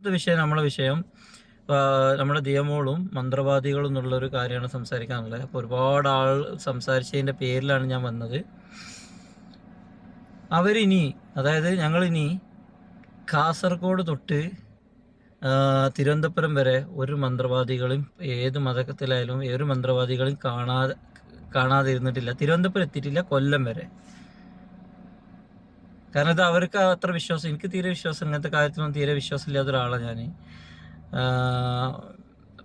ഇന്നത്തെ വിഷയം നമ്മളെ വിഷയം നമ്മുടെ ദിയമോളും മന്ത്രവാദികളും എന്നുള്ളൊരു കാര്യമാണ് സംസാരിക്കാനുള്ളത്. അപ്പോൾ ഒരുപാട് ആൾ സംസാരിച്ചതിന്റെ പേരിലാണ് ഞാൻ വന്നത്. അവരിനി അതായത് ഞങ്ങളിനി കാസർഗോഡ് തൊട്ട് തിരുവനന്തപുരം വരെ ഒരു മന്ത്രവാദികളും ഏത് മതത്തിലായാലും ഏതൊരു മന്ത്രവാദികളും കാണാതെ കാണാതിരുന്നിട്ടില്ല. തിരുവനന്തപുരം എത്തിയിട്ടില്ല കൊല്ലം വരെ. കാരണം ഇത് അവർക്ക് അത്ര വിശ്വാസം എനിക്ക് തീരെ വിശ്വാസം ഇങ്ങനത്തെ കാര്യത്തിലൊന്നും തീരെ വിശ്വാസമില്ലാത്ത ഒരാളാണ് ഞാൻ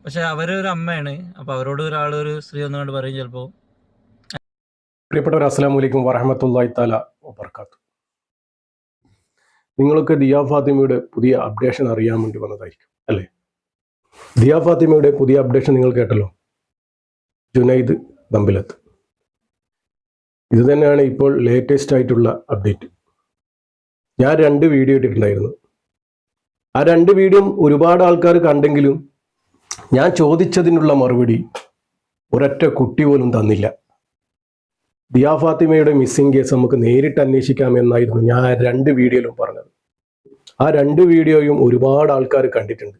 പക്ഷെ അവരൊരു അമ്മയാണ്. അപ്പോൾ അവരോട് ഒരാൾ ഒരു സ്ത്രീ ഒന്നുകൊണ്ട് പറയും ചിലപ്പോൾ പ്രിയപ്പെട്ടവർ അസ്സാം നിങ്ങൾക്ക് ദിയാ ഫാത്തിമയുടെ പുതിയ അപ്ഡേഷൻ അറിയാൻ വേണ്ടി വന്നതായിരിക്കും അല്ലേ? ദിയാ ഫാത്തിമയുടെ പുതിയ അപ്ഡേഷൻ നിങ്ങൾ കേട്ടല്ലോ? ജുനൈദ് ദമ്പിലത്ത്. ഇത് തന്നെയാണ് ഇപ്പോൾ ലേറ്റസ്റ്റ് ആയിട്ടുള്ള അപ്ഡേറ്റ് ഞാൻ രണ്ട് വീഡിയോ ഇട്ടിട്ടുണ്ടായിരുന്നു. ആ രണ്ട് വീഡിയോ ഒരുപാട് ആൾക്കാർ കണ്ടെങ്കിലും ഞാൻ ചോദിച്ചതിനുള്ള മറുപടി ഒരൊറ്റ കുട്ടി പോലും തന്നില്ല. ദിയാ ഫാത്തിമയുടെ മിസ്സിംഗ് കേസ് നമുക്ക് നേരിട്ട് അന്വേഷിക്കാമെന്നായിരുന്നു ഞാൻ രണ്ട് വീഡിയോയിലും പറഞ്ഞത്. ആ രണ്ട് വീഡിയോയും ഒരുപാട് ആൾക്കാർ കണ്ടിട്ടുണ്ട്.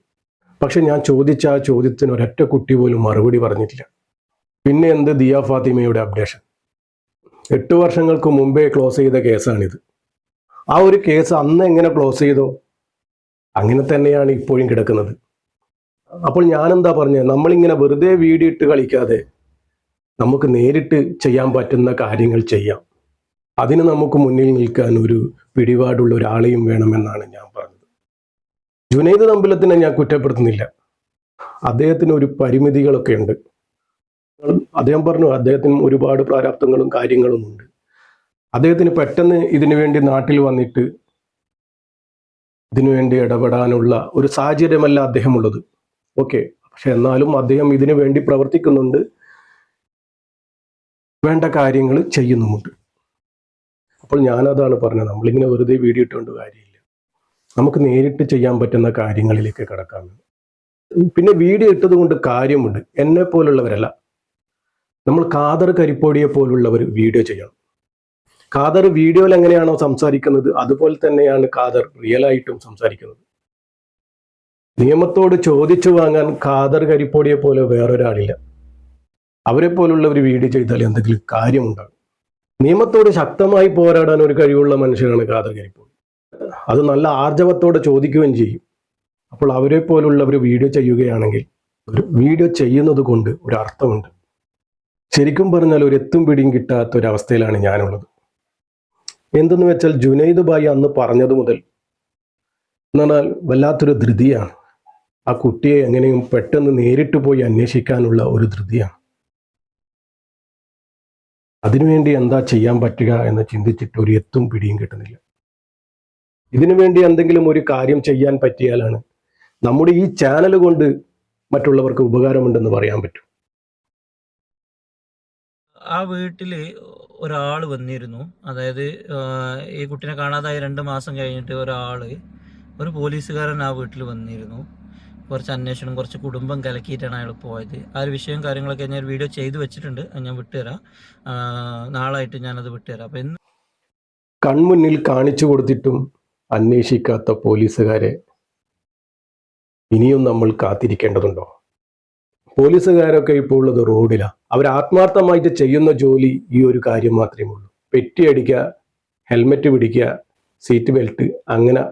പക്ഷെ ഞാൻ ചോദിച്ച ആ ചോദ്യത്തിന് ഒരൊറ്റ കുട്ടി പോലും മറുപടി പറഞ്ഞിട്ടില്ല. പിന്നെ എന്ത് ദിയാ ഫാത്തിമയുടെ അപ്ഡേഷൻ എട്ട് വർഷങ്ങൾക്ക് മുമ്പേ ക്ലോസ് ചെയ്ത കേസാണിത് ആ ഒരു കേസ് അന്ന് എങ്ങനെ ക്ലോസ് ചെയ്തോ? അങ്ങനെ തന്നെയാണ് ഇപ്പോഴും കിടക്കുന്നത്. അപ്പോൾ ഞാനെന്താ പറഞ്ഞത് നമ്മളിങ്ങനെ വെറുതെ വീഡിയോ ഇട്ട് കളിക്കാതെ നമുക്ക് നേരിട്ട് ചെയ്യാൻ പറ്റുന്ന കാര്യങ്ങൾ ചെയ്യാം. അതിന് നമുക്ക് മുന്നിൽ നിൽക്കാൻ ഒരു പിടിപാടുള്ള ഒരാളെയും വേണമെന്നാണ് ഞാൻ പറഞ്ഞത്. ജുനൈദ് തമ്പിലത്തിനെ ഞാൻ കുറ്റപ്പെടുത്തുന്നില്ല. അദ്ദേഹത്തിന് ഒരു പരിമിതികളൊക്കെ ഉണ്ട്. അദ്ദേഹം പറഞ്ഞു അദ്ദേഹത്തിന് ഒരുപാട് പ്രാരാബ്ദങ്ങളും കാര്യങ്ങളും ഉണ്ട് അദ്ദേഹത്തിന് പെട്ടെന്ന് ഇതിനു വേണ്ടി നാട്ടിൽ വന്നിട്ട് ഇതിനുവേണ്ടി ഇടപെടാനുള്ള ഒരു സാഹചര്യമല്ല അദ്ദേഹമുള്ളത്. ഓക്കെ പക്ഷെ എന്നാലും അദ്ദേഹം ഇതിനു വേണ്ടി പ്രവർത്തിക്കുന്നുണ്ട്. വേണ്ട കാര്യങ്ങൾ ചെയ്യുന്നുമുണ്ട്. അപ്പോൾ ഞാനതാണ് പറഞ്ഞത്. നമ്മളിങ്ങനെ വെറുതെ വീഡിയോ ഇട്ടുകൊണ്ട് കാര്യമില്ല. നമുക്ക് നേരിട്ട് ചെയ്യാൻ പറ്റുന്ന കാര്യങ്ങളിലേക്ക് കിടക്കാം. പിന്നെ വീഡിയോ ഇട്ടത് കൊണ്ട് കാര്യമുണ്ട്. എന്നെ പോലുള്ളവരല്ല. നമ്മൾ കാതർ കരിപ്പോടിയെ പോലുള്ളവർ വീഡിയോ ചെയ്യണം. കാദർ വീഡിയോയിൽ എങ്ങനെയാണോ സംസാരിക്കുന്നത് അതുപോലെ തന്നെയാണ് ഖാദർ റിയൽ ആയിട്ടും സംസാരിക്കുന്നത്. നിയമത്തോട് ചോദിച്ചു വാങ്ങാൻ ഖാദർ കരിപ്പോടിയെ പോലെ വേറൊരാളില്ല. അവരെ പോലുള്ള ഒരു വീഡിയോ ചെയ്താൽ എന്തെങ്കിലും കാര്യമുണ്ടാകും നിയമത്തോട് ശക്തമായി പോരാടാൻ ഒരു കഴിവുള്ള മനുഷ്യനാണ് ഖാദർ കരിപ്പോടി. അത് നല്ല ആർജവത്തോടെ ചോദിക്കുകയും ചെയ്യും. അപ്പോൾ അവരെ പോലുള്ള ഒരു വീഡിയോ ചെയ്യുകയാണെങ്കിൽ ഒരു വീഡിയോ ചെയ്യുന്നത് കൊണ്ട് ഒരു അർത്ഥമുണ്ട്. ശരിക്കും പറഞ്ഞാൽ ഒരു എത്തും പിടിയും കിട്ടാത്ത ഒരു അവസ്ഥയിലാണ് ഞാനുള്ളത്. എന്തെന്ന് വെച്ചാൽ ജുനൈദ് ബായി അന്ന് പറഞ്ഞത് മുതൽ എന്നാൽ വല്ലാത്തൊരു ധൃതിയാണ്. ആ കുട്ടിയെ എങ്ങനെയും പെട്ടെന്ന് നേരിട്ട് പോയി അന്വേഷിക്കാനുള്ള ഒരു ധൃതിയാണ്. അതിനുവേണ്ടി എന്താ ചെയ്യാൻ പറ്റുക എന്ന് ചിന്തിച്ചിട്ട് ഒരു എത്തും പിടിയും കിട്ടുന്നില്ല. ഇതിനുവേണ്ടി എന്തെങ്കിലും ഒരു കാര്യം ചെയ്യാൻ പറ്റിയാലാണ് നമ്മുടെ ഈ ചാനൽ കൊണ്ട് മറ്റുള്ളവർക്ക് ഉപകാരമുണ്ടെന്ന് പറയാൻ പറ്റും. ആ വീട്ടിൽ ഒരാൾ വന്നിരുന്നു. അതായത് ഈ കുട്ടിനെ കാണാതായി രണ്ട് മാസം കഴിഞ്ഞിട്ട് ഒരാൾ ഒരു പോലീസുകാരൻ ആ വീട്ടിൽ വന്നിരുന്നു. കുറച്ച് അന്വേഷണം കുറച്ച് കുടുംബം കലക്കിയിട്ടാണ് അയാൾ പോയത്. ആ ഒരു വിഷയം കാര്യങ്ങളൊക്കെ ഞാൻ വീഡിയോ ചെയ്തു വെച്ചിട്ടുണ്ട്. ഞാൻ വിട്ടുതരാം. നാളായിട്ട് ഞാനത് വിട്ടുതരാം. അപ്പം ഇന്ന് കൺമുന്നിൽ കാണിച്ചു കൊടുത്തിട്ടും അന്വേഷിക്കാത്ത പോലീസുകാരെ ഇനിയും നമ്മൾ കാത്തിരിക്കേണ്ടതുണ്ടോ? പോലീസുകാരൊക്കെ ഇപ്പോൾ ഉള്ളത് റോഡിലാണ് അവർ ആത്മാർത്ഥമായിട്ട് ചെയ്യുന്ന ജോലി ഈ ഒരു കാര്യം മാത്രമേ ഉള്ളൂ. പെറ്റിയടിക്കുക ഹെൽമെറ്റ് പിടിക്കുക സീറ്റ് ബെൽറ്റ് അങ്ങനെ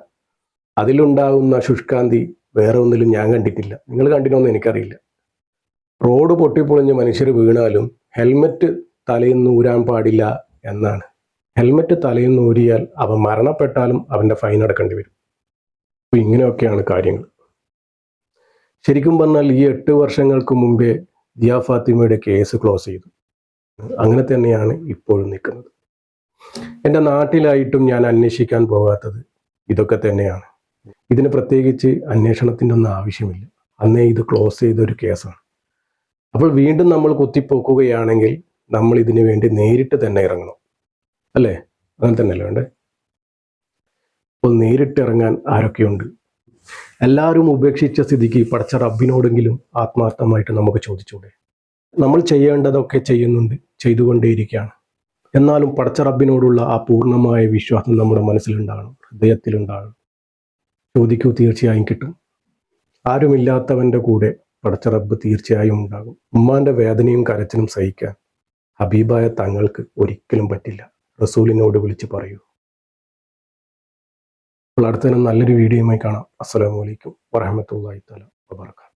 അതിലുണ്ടാകുന്ന ശുഷ്കാന്തി വേറെ ഒന്നിലും ഞാൻ കണ്ടിട്ടില്ല. നിങ്ങൾ കണ്ടിട്ടൊന്നും എനിക്കറിയില്ല. റോഡ് പൊട്ടിപ്പൊളിഞ്ഞ് മനുഷ്യർ വീണാലും ഹെൽമെറ്റ് തലയിൽ നൂരാൻ പാടില്ല എന്നാണ്. ഹെൽമെറ്റ് തലയിൽ നിന്ന് ഊരിയാൽ അവൻ മരണപ്പെട്ടാലും അവന്റെ ഫൈൻ അടക്കേണ്ടി വരും. ഇങ്ങനെയൊക്കെയാണ് കാര്യങ്ങൾ. ശരിക്കും പറഞ്ഞാൽ ഈ എട്ട് വർഷങ്ങൾക്ക് മുമ്പേ ദിയാ ഫാത്തിമയുടെ കേസ് ക്ലോസ് ചെയ്തു. അങ്ങനെ തന്നെയാണ് ഇപ്പോഴും നിൽക്കുന്നത്. എന്റെ നാട്ടിലായിട്ടും ഞാൻ അന്വേഷിക്കാൻ പോകാത്തത് ഇതൊക്കെ തന്നെയാണ്. ഇതിന് പ്രത്യേകിച്ച് അന്വേഷണത്തിന്റെ ഒന്നും ആവശ്യമില്ല. അന്നേ ഇത് ക്ലോസ് ചെയ്ത ഒരു കേസാണ്. അപ്പോൾ വീണ്ടും നമ്മൾ കുത്തിപ്പോക്കുകയാണെങ്കിൽ നമ്മൾ ഇതിനു വേണ്ടി നേരിട്ട് തന്നെ ഇറങ്ങണം. അല്ലേ? അങ്ങനെ തന്നെയല്ലേ വേണ്ടേ? അപ്പോൾ നേരിട്ട് ഇറങ്ങാൻ ആരൊക്കെയുണ്ട്? എല്ലാവരും ഉപേക്ഷിച്ച സ്ഥിതിക്ക് പഠിച്ച റബ്ബിനോടെങ്കിലും ആത്മാർത്ഥമായിട്ട് നമുക്ക് ചോദിച്ചൂടെ? നമ്മൾ ചെയ്യേണ്ടതൊക്കെ ചെയ്യുന്നുണ്ട് ചെയ്തുകൊണ്ടേയിരിക്കുകയാണ്. എന്നാലും പടച്ച റബ്ബിനോടുള്ള ആ പൂർണമായ വിശ്വാസം നമ്മുടെ മനസ്സിലുണ്ടാകണം ഹൃദയത്തിലുണ്ടാകണം. ചോദിക്കൂ തീർച്ചയായും കിട്ടും. ആരുമില്ലാത്തവന്റെ കൂടെ പടച്ച റബ്ബ് തീർച്ചയായും ഉണ്ടാകും. ഉമ്മാന്റെ വേദനയും കരച്ചിലും സഹിക്കാൻ ഹബീബായ തങ്ങൾക്ക് ഒരിക്കലും പറ്റില്ല. റസൂലിനോട് വിളിച്ച് പറയൂ. അപ്പോൾ അടുത്ത നല്ലൊരു വീഡിയോയുമായി കാണാം. അസ്സലാമു അലൈക്കും വറഹമത്തല്ലാഹി തആല വബറകാതുഹു.